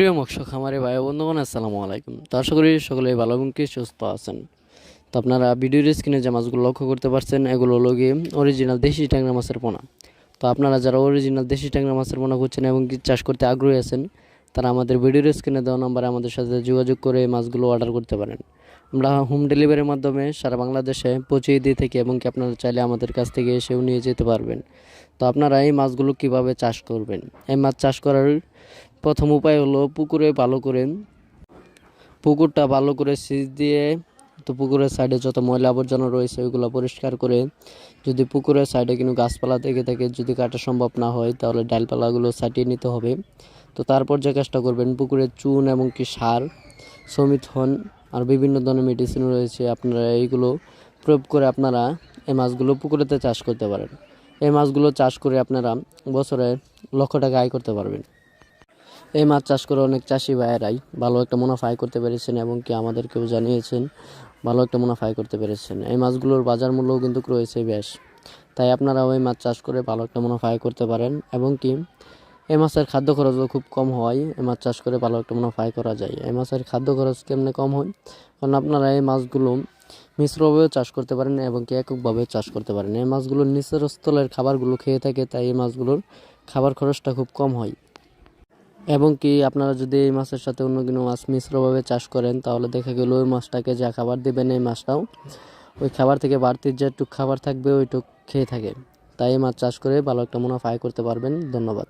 প্রিয় মৎস্য খামারি ভাই বন্ধুগণ, আসসালামু আলাইকুম। তো আশা করি সকলে ভালো এবং কি সুস্থ আছেন। তো আপনারা ভিডিওর স্ক্রিনে যে মাছগুলো লক্ষ্য করতে পারছেন, এগুলো হলো গিয়ে অরিজিনাল দেশি ট্যাংরা মাছের পোনা। তো আপনারা যারা অরিজিনাল দেশি ট্যাংরা মাছের পোনা করছেন এবং কি চাষ করতে আগ্রহী আছেন, তারা আমাদের ভিডিওর স্ক্রিনে দেওয়া নাম্বারে আমাদের সাথে যোগাযোগ করে মাছগুলো অর্ডার করতে পারেন। আমরা হোম ডেলিভারির মাধ্যমে সারা বাংলাদেশে পৌঁছিয়ে দিয়ে থাকি এবং কি আপনারা চাইলে আমাদের কাছ থেকে এসেও নিয়ে যেতে পারবেন। তো আপনারা এই মাছগুলো কীভাবে চাষ করবেন? এই মাছ চাষ করার প্রথম উপায় হলো পুকুরে ভালো করে পুকুরটা ভালো করে সিজ দিয়ে তো পুকুরের সাইডে যত ময়লা আবর্জনা রয়েছে ওইগুলো পরিষ্কার করে যদি পুকুরের সাইডে কোনো গাছপালা থেকে থাকে, যদি কাটা সম্ভব না হয় তাহলে ডালপালাগুলো ছাটিয়ে নিতে হবে। তো তারপর যে কাজটা করবেন পুকুরের চুন এবং কি সার সমিথন আর বিভিন্ন ধরনের মেডিসিন রয়েছে, আপনারা এইগুলো প্রয়োগ করে আপনারা এই মাছগুলো পুকুরেতে চাষ করতে পারেন। এই মাছগুলো চাষ করে আপনারা বছরে লক্ষ টাকা আয় করতে পারবেন। এই মাছ চাষ করে অনেক চাষি ভাইয়েরাই ভালো একটা মুনাফা আয় করতে পেরেছেন এবং কি আমাদেরকেও জানিয়েছেন, ভালো একটা মুনাফা আয় করতে পেরেছেন। এই মাছগুলোর বাজার মূল্যও কিন্তু রয়েছে বেশ। তাই আপনারাও এই মাছ চাষ করে ভালো একটা মুনাফা আয় করতে পারেন এবং কি এই মাছের খাদ্য খরচও খুব কম হয়, এই মাছ চাষ করে ভালো একটা মুনাফা আয় করা যায়। এই মাছের খাদ্য খরচ কেমনে কম হয়? কারণ আপনারা এই মাছগুলো মিশ্রভাবেও চাষ করতে পারেন এবং কি এককভাবে চাষ করতে পারেন। এই মাছগুলোর নিচের স্থলের খাবারগুলো খেয়ে থাকে, তাই এই মাছগুলোর খাবার খরচটা খুব কম হয়। এবং কি আপনারা যদি এই মাছের সাথে অন্য কোনো মাছ মিশ্রভাবে চাষ করেন, তাহলে দেখা গেল ওই মাছটাকে যা খাবার দেবেন এই মাছটাও, ওই খাবার থেকে বাড়তির যেটুক খাবার থাকবে ওইটুক খেয়ে থাকে। তাই মাছ চাষ করে ভালো একটা মুনাফা আয় করতে পারবেন। ধন্যবাদ।